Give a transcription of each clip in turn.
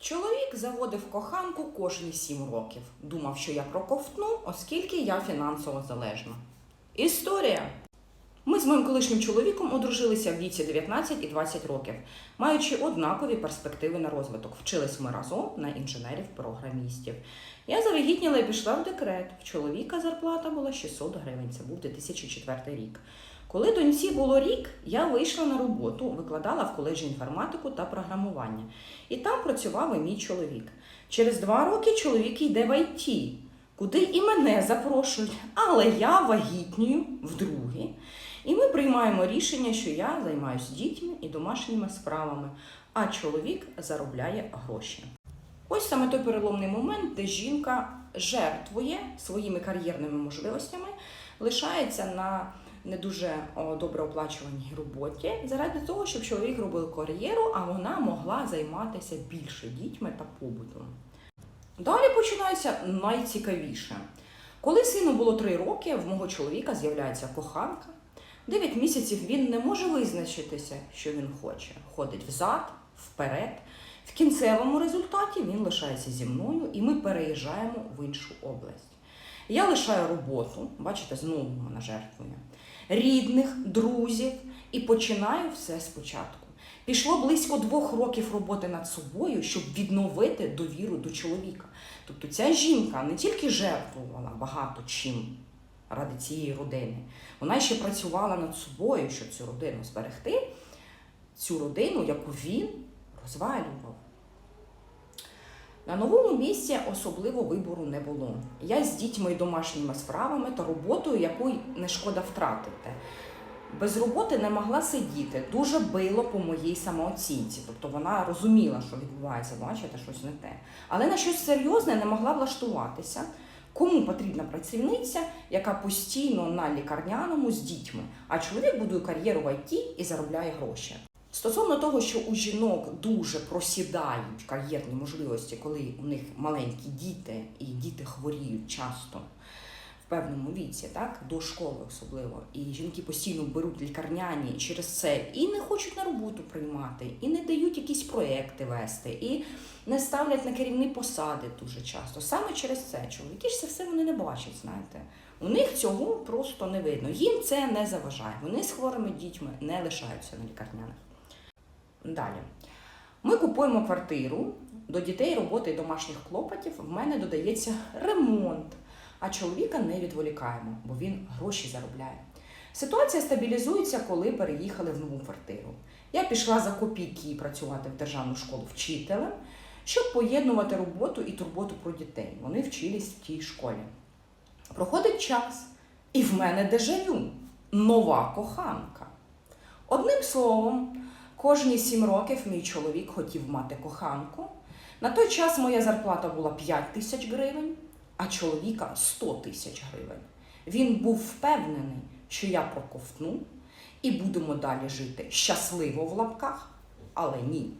Чоловік заводив коханку кожні сім років. Думав, що я проковтну, оскільки я фінансово залежна. Історія. Ми з моїм колишнім чоловіком одружилися в віці 19 і 20 років, маючи однакові перспективи на розвиток. Вчились ми разом на інженерів-програмістів. Я завагітніла і пішла в декрет. В чоловіка зарплата була 600 гривень. Це був 2004 рік. Коли доньці було рік, я вийшла на роботу, викладала в коледжі інформатику та програмування. І там працював і мій чоловік. Через два роки чоловік йде в ІТ, куди і мене запрошують, але я вагітнюю вдруге. І ми приймаємо рішення, що я займаюся дітьми і домашніми справами, а чоловік заробляє гроші. Ось саме той переломний момент, де жінка жертвує своїми кар'єрними можливостями, лишається на не дуже добре оплачуваній роботі заради того, щоб чоловік робив кар'єру, а вона могла займатися більше дітьми та побутом. Далі починається найцікавіше. Коли сину було три роки, в мого чоловіка з'являється коханка. Дев'ять місяців він не може визначитися, що він хоче. Ходить взад, вперед. В кінцевому результаті він лишається зі мною, і ми переїжджаємо в іншу область. Я лишаю роботу, бачите, знову вона жертвує, рідних, друзів і починаю все спочатку. Пішло близько двох років роботи над собою, щоб відновити довіру до чоловіка. Тобто ця жінка не тільки жертвувала багато чим ради цієї родини, вона ще працювала над собою, щоб цю родину зберегти, цю родину, яку він розвалював. На новому місці особливо вибору не було. Я з дітьми і домашніми справами та роботою, яку не шкода втратити. Без роботи не могла сидіти, дуже било по моїй самооцінці. Тобто вона розуміла, що відбувається, бачите, щось не те. Але на щось серйозне не могла влаштуватися. Кому потрібна працівниця, яка постійно на лікарняному з дітьми, а чоловік будує кар'єру в ІТ і заробляє гроші. Стосовно того, що у жінок дуже просідають кар'єрні можливості, коли у них маленькі діти, і діти хворіють часто в певному віці, так до школи особливо, і жінки постійно беруть лікарняні через це і не хочуть на роботу приймати, і не дають якісь проекти вести, і не ставлять на керівні посади дуже часто. Саме через це чоловіки ж це все вони не бачать, знаєте. У них цього просто не видно. Їм це не заважає. Вони з хворими дітьми не лишаються на лікарняних. Далі. Ми купуємо квартиру, до дітей, роботи і домашніх клопотів в мене додається ремонт, а чоловіка не відволікаємо, бо він гроші заробляє. Ситуація стабілізується, коли переїхали в нову квартиру. Я пішла за копійки працювати в державну школу вчителем, щоб поєднувати роботу і турботу про дітей. Вони вчились в тій школі. Проходить час, і в мене дежавю нова коханка. Одним словом, кожні сім років мій чоловік хотів мати коханку. На той час моя зарплата була 5 тисяч гривень, а чоловіка 100 тисяч гривень. Він був впевнений, що я проковтну і будемо далі жити щасливо в лапках, але ні.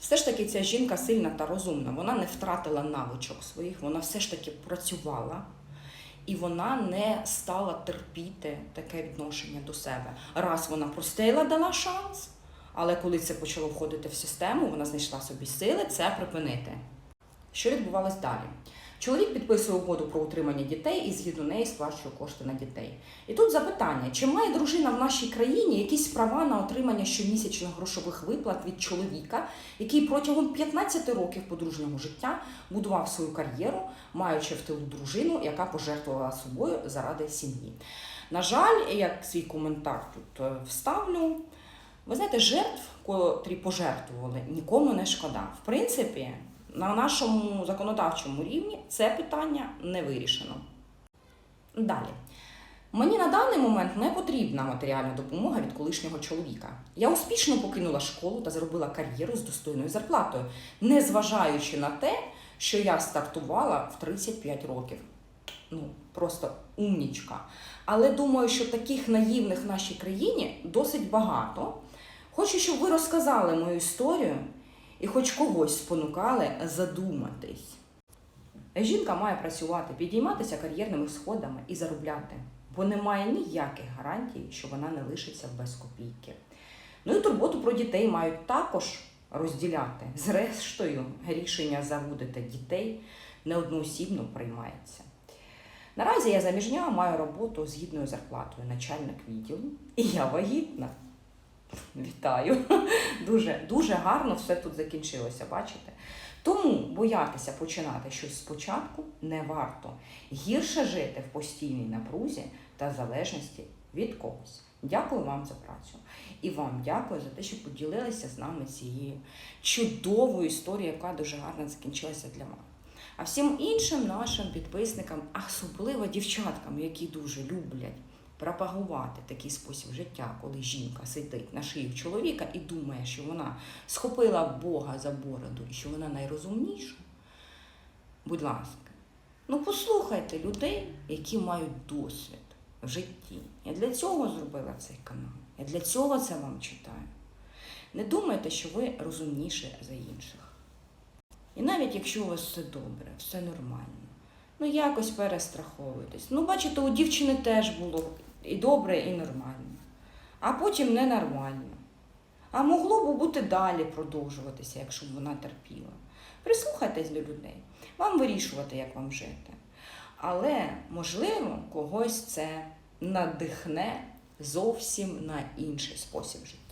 Все ж таки, ця жінка сильна та розумна. Вона не втратила навичок своїх, вона все ж таки працювала. І вона не стала терпіти таке відношення до себе. Раз вона простила, дала шанс, але коли це почало входити в систему, вона знайшла собі сили це припинити. Що відбувалось далі? Чоловік підписує угоду про утримання дітей і згідно неї сплачує кошти на дітей. І тут запитання: чи має дружина в нашій країні якісь права на отримання щомісячних грошових виплат від чоловіка, який протягом 15 років подружнього життя будував свою кар'єру, маючи в тилу дружину, яка пожертвувала собою заради сім'ї? На жаль, як свій коментар тут е, вставлю. Ви знаєте, жертв, котрі пожертвували, нікому не шкода. В принципі, на нашому законодавчому рівні це питання не вирішено. Далі. Мені на даний момент не потрібна матеріальна допомога від колишнього чоловіка. Я успішно покинула школу та зробила кар'єру з достойною зарплатою, незважаючи на те, що я стартувала в 35 років. Ну, просто умнічка. Але думаю, що таких наївних в нашій країні досить багато. Хочу, щоб ви розказали мою історію і хоч когось спонукали задуматись. Жінка має працювати, підійматися кар'єрними сходами і заробляти, бо немає ніяких гарантій, що вона не лишиться без копійки. Ну і турботу про дітей мають також розділяти. Зрештою, рішення заводити дітей неодноосібно приймається. Наразі я заміжня маю роботу з гідною зарплатою, начальник відділу, і я вагітна. Вітаю! Дуже, дуже гарно все тут закінчилося, бачите? Тому боятися починати щось спочатку не варто. Гірше жити в постійній напрузі та залежності від когось. Дякую вам за працю. І вам дякую за те, що поділилися з нами цією чудовою історією, яка дуже гарно закінчилася для мене. А всім іншим нашим підписникам, особливо дівчаткам, які дуже люблять пропагувати такий спосіб життя, коли жінка сидить на шиї чоловіка і думає, що вона схопила Бога за бороду і що вона найрозумніша. Будь ласка, ну послухайте людей, які мають досвід в житті. Я для цього зробила цей канал. Я для цього це вам читаю. Не думайте, що ви розумніші за інших. І навіть якщо у вас все добре, все нормально, ну якось перестраховуйтесь. Ну, бачите, у дівчини теж було і добре, і нормально, а потім ненормально. А могло б бути далі продовжуватися, якщо б вона терпіла. Прислухайтесь до людей, вам вирішувати, як вам жити. Але, можливо, когось це надихне зовсім на інший спосіб життя.